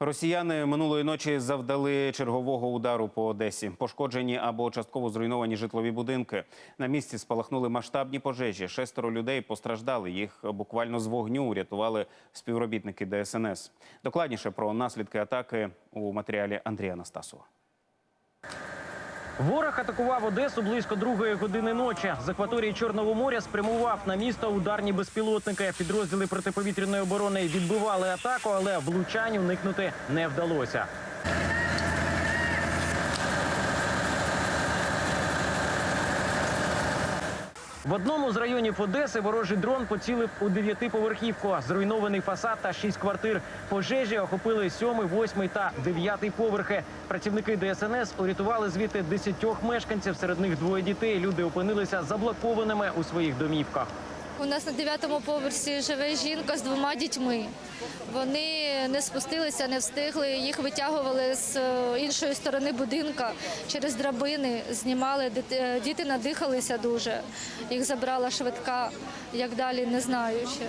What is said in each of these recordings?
Росіяни минулої ночі завдали чергового удару по Одесі. Пошкоджені або частково зруйновані житлові будинки. На місці спалахнули масштабні пожежі. Шестеро людей постраждали. Їх буквально з вогню урятували співробітники ДСНС. Докладніше про наслідки атаки у матеріалі Андрія Настасова. Ворог атакував Одесу близько другої години ночі. З акваторії Чорного моря спрямував на місто ударні безпілотники. Підрозділи протиповітряної оборони відбивали атаку, але влучань уникнути не вдалося. В одному з районів Одеси ворожий дрон поцілив у дев'ятиповерхівку. Зруйнований фасад та шість квартир. Пожежі охопили сьомий, восьмий та дев'ятий поверхи. Працівники ДСНС урятували звідти десятьох мешканців. Серед них двоє дітей. Люди опинилися заблокованими у своїх домівках. У нас на дев'ятому поверсі живе жінка з двома дітьми. Вони не спустилися, не встигли. Їх витягували з е, іншої сторони будинка через драбини, знімали. Е, Діти надихалися дуже. Їх забрала швидка. Як далі, не знаю ще.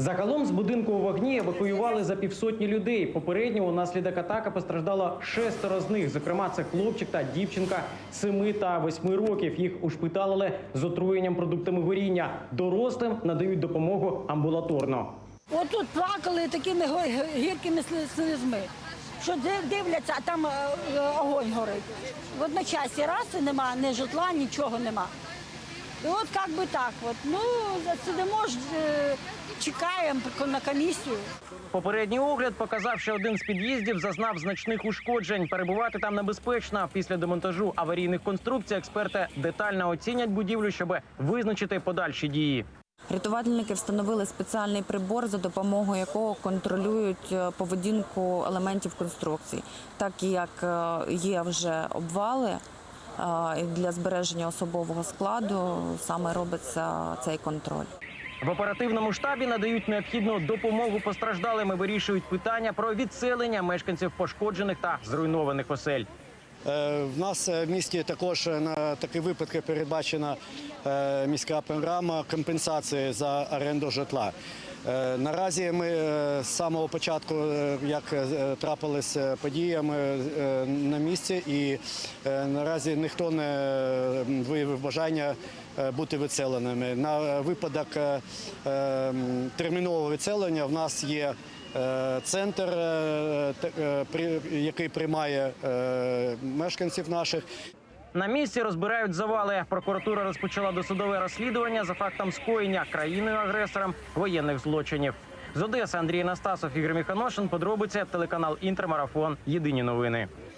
Загалом з будинку у вогні евакуювали за півсотні людей. Попередньо унаслідок атаки постраждало шестеро з них. Зокрема, це хлопчик та дівчинка семи та восьми років. Їх ушпиталили з отруєнням продуктами горіння. Дорослим надають допомогу амбулаторно. Отут плакали такими гіркими слізьми, що дивляться, а там е, е, огонь горить. В одночасі раз і нема, ні житла, нічого нема. І от як би так, от. ну сидимо, ж, е, чекаємо на комісію. Попередній огляд показав, що один з під'їздів зазнав значних ушкоджень. Перебувати там небезпечно. Після демонтажу аварійних конструкцій експерти детально оцінять будівлю, щоб визначити подальші дії. Рятувальники встановили спеціальний прибор, за допомогою якого контролюють е, поведінку елементів конструкцій, так як е, є вже обвали. е, Для збереження особового складу саме робиться цей контроль. В оперативному штабі надають необхідну допомогу постраждалим і вирішують питання про відселення мешканців пошкоджених та зруйнованих осель. Е, В нас е, в місті також е, на такі випадки передбачена міська програма компенсації за оренду житла. Е, Наразі ми е, з самого початку, е, як трапились події, ми е, на місці, і наразі ніхто не виявив бажання бути відселеними. На випадок термінового відселення в нас є. Центр, який приймає мешканців наших, На місці розбирають завали. Прокуратура розпочала досудове розслідування за фактом скоєння країною-агресором воєнних злочинів. З Одеси Андрій Настасов, Ігор Міханошин. Подробиці телеканал Інтермарафон. Єдині новини.